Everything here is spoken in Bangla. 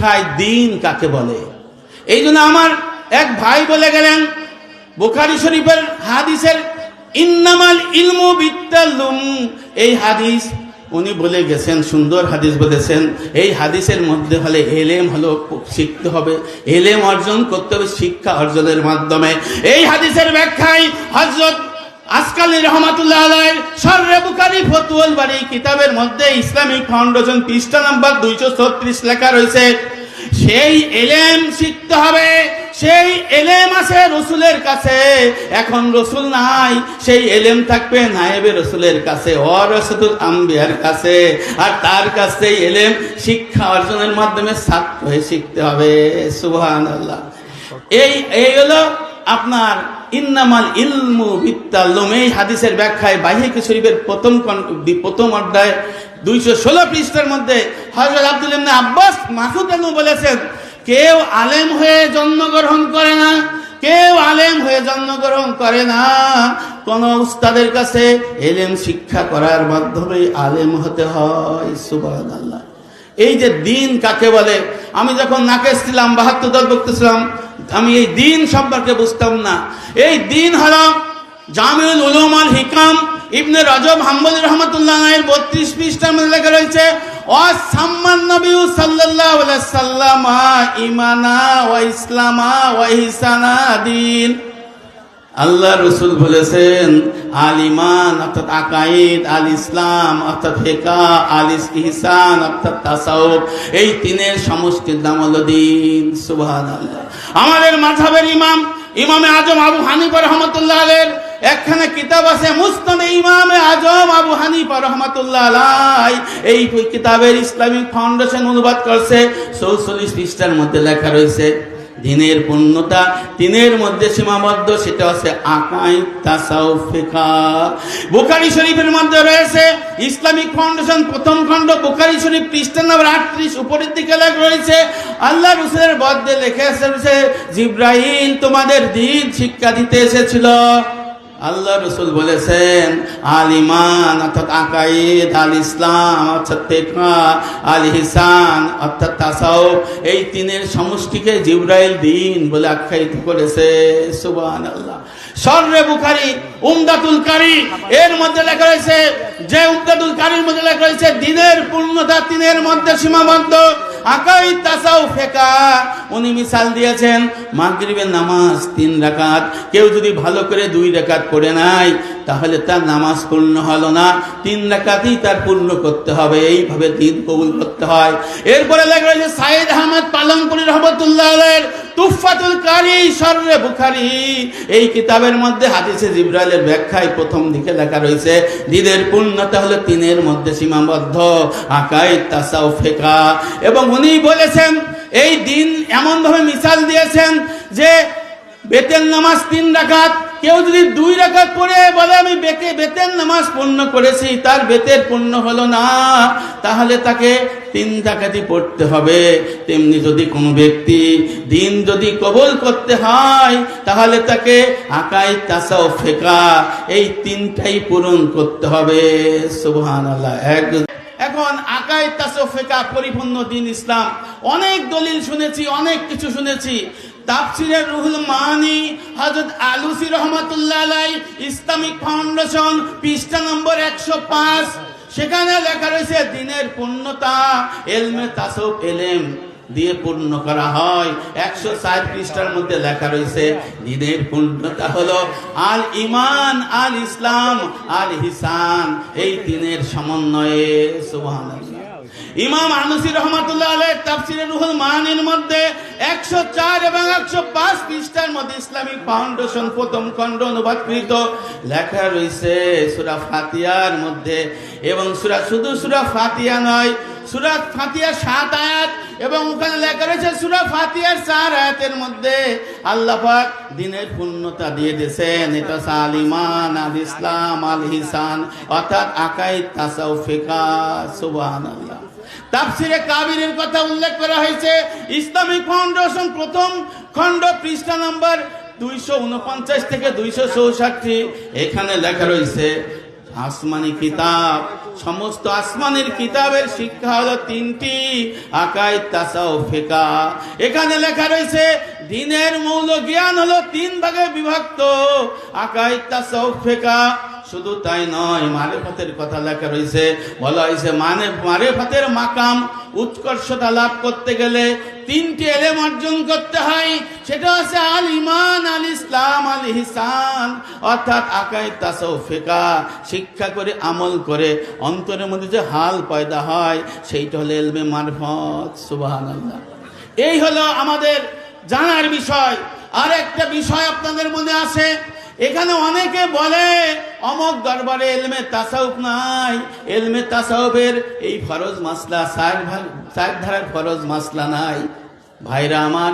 শিখায় দিন কাকে বলে? এই জন্য আমার এক ভাই বলে গেলেন, বুখারি শরীফের হাদিসের, ইন্নামাল ইলমু বিত্তাল্লুম এই হাদিস, উনি বলে গেছেন, সুন্দর হাদিস বলেছেন, এই হাদিসের মধ্যে হলে এলেম হলো শিখতে হবে, এলেম অর্জন করতে হবে শিক্ষা অর্জনের মাধ্যমে। এই হাদিসের ব্যাখ্যায় হজরত আসকালি রহমাতুল্লাহ আলাই সর্রে বুখারি ফতুয়াল বাড়ি, কিতাবের মধ্যে ইসলামিক ফাউন্ডেশন পৃষ্ঠা নাম্বার দুইশো ছত্রিশ লেখা রয়েছে, সেই এলেম শিখতে হবে, সেই এলেম আছে রসুলের কাছে, এখন রসুল নাই, সেই এলেম থাকবে নায়েবে রসুলের কাছে অরসুল আম্বিয়ার কাছে, আর তার কাছে এলেম শিক্ষা অর্জনের মাধ্যমে ছাত্র হয়ে শিখতে হবে সুবহান এই এই হলো আপনার ইন্নামাল ইলমু বিত্তাল্লুম এই হাদিসের ব্যাখ্যায় বাহিক শরীফের প্রথম প্রথম অধ্যায় দুইশো ষোলো পৃষ্ঠার মধ্যে হজরত আব্দুল ইবনে আব্বাস মাসুদ আলু বলেছেন, কেউ আলেম হয়ে জন্মগ্রহণ করে না, কেউ আলেম হয়ে জন্মগ্রহণ করে না। কোন উস্তাদের কাছে এলেম শিক্ষা করার মাধ্যমে আলেম হতে হয়। সুবহানাল্লাহ। এই যে দিন কাকে বলে? আমি যখন নাকেশ ছিলাম বাহাত্তর দল বক্তেছিলাম আমি এই দিন সম্পর্কে বুঝতাম না। এই দিন হল জামিউল উলুম আল হিকাম, ইবনে রজব, হাম্বল রহমতুল্লাহ এর বত্রিশ পৃষ্ঠার মধ্যে লেখা রয়েছে ও সাম্মান নবী সাল্লাল্লাহু আলাইহি সাল্লাম ইমানা ওয়া ইসলামা ওয়া ইহসানা দিন। আল্লাহ রসুল বলেছেন, আল ইমান অর্থাৎ আকাইদ, আল ইসলাম অর্থাৎ হেকা আল ইহসান অর্থাৎ তাসাউফ। এই তিনের সমষ্টির নাম হলো দিন। সুবহান আল্লাহ আমাদের মাঝাবের ইমাম, ইমামে আজম আবু হানিফা রহমতুল্লাহ আলের একখানে কিতাব আছে, মুস্তানে ইমামে আজম আবু হানিফা রহমতুল্লাহ আলাই। এই কিতাবের ইসলামিক ফাউন্ডেশন অনুবাদ করছে, চৌচল্লিশ পৃষ্ঠার মধ্যে লেখা রয়েছে দিনের পূর্ণতা, দিনের মধ্যে সীমাবদ্ধ, সেটা হচ্ছে তাসাউ ফিকা শরীফের মধ্যে রয়েছে, ইসলামিক ফাউন্ডেশন প্রথম খণ্ড বোকারি শরীফ পৃষ্ঠা নম্বর আটত্রিশ, উপরের দিকে রয়েছে, আল্লাহ রুসের বদলে লেখা এসেছে জিব্রাহিম তোমাদের দিন শিক্ষা দিতে এসেছিল। আল্লাহ রসুল বলেছেন, আল ইমান অর্থাৎ আকাইদ আল ইসলাম অর্থাৎ তেকা আল হিসান অর্থাৎ তাসাউফ, এই তিনের সমষ্টিকে জিব্রাইল দিন বলে আখ্যায়িত করেছে। সুবান আল্লাহ সর্রে বুখারি, উমদাতুল কারি, এর মধ্যে লেখা রয়েছে, যে উমদাতুল কারির মধ্যে লেখা রয়েছে, দিনের পূর্ণতা তিনের মধ্যে সীমাবদ্ধ। আকাই তাসাও ফেকা। উনি মিশাল দিয়েছেন, মাগরিবের নামাজ তিন রাকাত। কেউ যদি ভালো করে দুই রাকাত পড়ে নাই তাহলে তার নামাজ পূর্ণ হলো না। তিন রাকাতই তার পূর্ণ করতে হবে, এইভাবে দিন কবুল করতে হয়। এরপরে লেখা রয়েছে, সাইদ আহমেদ পালংপুরি রহমতুল্লাহ তুফাতুল কারি সর্রে বুখারি। এই কিতাবের মধ্যে হাদিসে জিব্রাইলের ব্যাখ্যায় প্রথম দিকে লেখা রয়েছে দিনের পূর্ণতা হলো তিনের মধ্যে সীমাবদ্ধ, আকাই তাসাউ ফেকা। এবং উনি বলেছেন, এই দিন এমনভাবে মিশাল দিয়েছেন যে বেতের নামাজ তিন রাকাত কেউ যদি দুই রাকাত পরে বলে, আমি বেতে, বেতের নামাজ পূর্ণ করেছি, তার বেতের পূর্ণ হলো না। তাহলে তাকে তিন ডাকাতি পড়তে হবে। তেমনি যদি কোনো ব্যক্তি দিন যদি কবল করতে হয়, তাহলে তাকে আকাই তাসাও ফেকা, এই তিনটাই পূরণ করতে হবে। সুবহান আল্লাহ এক, এখন আকাই তাসফেকা পরিপূর্ণ দিন ইসলাম। অনেক দলিল শুনেছি, অনেক কিছু শুনেছি। তাফসিরের রুহুল মানি হযরত আলুসি রহমাতুল্লাহ আলাই ইসলামিক ফাউন্ডেশন পৃষ্ঠা নম্বর একশো পাঁচ। সেখানে লেখা রয়েছে, দিনের পূর্ণতা, এলমে তাসফ এলেম দিয়ে পূর্ণ করা হয়। একশো ষাট পৃষ্ঠার মধ্যে লেখা রয়েছে, দিনের পূর্ণতা হলো আল ইমান আল ইসলাম, আল হিসান এই তিনের সমন্বয়ে, সুবহানাল্লাহ। ইমাম আনসির রহমাতুল্লাহ আলের তাফসিরে রুহুল মাহানির মধ্যে একশো চার এবং একশো পাঁচ পৃষ্ঠার মধ্যে ইসলামিক ফাউন্ডেশন প্রথম খণ্ড অনুবাদকৃত লেখা রয়েছে সুরা ফাতিয়ার মধ্যে এবং সুরা শুধু সুরা ফাতিয়া নয় সুরা ফাতিয়া সাত আয়াত, এবং ওখানে লেখা রয়েছে সুরা ফাতিয়ার চার আয়াতের মধ্যে আল্লাহ পাক দিনের পূর্ণতা দিয়ে দিয়েছেন। এটা আল আল ইসলাম আল হিসান, অর্থাৎ আকাই তাসাউ ফিকা সুবহানাল্লাহ। তাফসিরে কাবিরের কথা উল্লেখ করা হয়েছে, ইসলামিক ফাউন্ডেশন প্রথম খণ্ড পৃষ্ঠা নাম্বার দুইশো উনপঞ্চাশ থেকে দুইশো চৌষট্টি, এখানে লেখা রয়েছে আসমানি কিতাব, সমস্ত আসমানের কিতাবের শিক্ষা হলো তিনটি আকাই তাসাও ফেকা। এখানে লেখা রয়েছে, দিনের মৌল জ্ঞান হলো তিন ভাগে বিভক্ত আকাই তাসাও ফেকা। শুধু তাই নয়, মারেফতের কথা লেখা রয়েছে, বলা হয়েছে মানে মারেফতের মাকাম উৎকর্ষতা লাভ করতে গেলে তিনটি এলেম অর্জন করতে হয়। সেটা হচ্ছে আল ইমান আল ইসলাম, আল হিসান অর্থাৎ আকাই তাসাও ফেকা শিক্ষা করে, আমল করে। অন্তরের মধ্যে যে হাল পয়দা হয়, সেইটা হলো এলমে মারফত। সুবাহান এই হলো আমাদের জানার বিষয়। আর একটা বিষয় আপনাদের মধ্যে আছে। এখানে অনেকে বলে অমক দরবারে এলমে তাসাউফ নাই। এলমে তাসাউফের এই ফরজ মাসলা সার ধারার ফরজ মাসলা নাই। ভাইরা আমার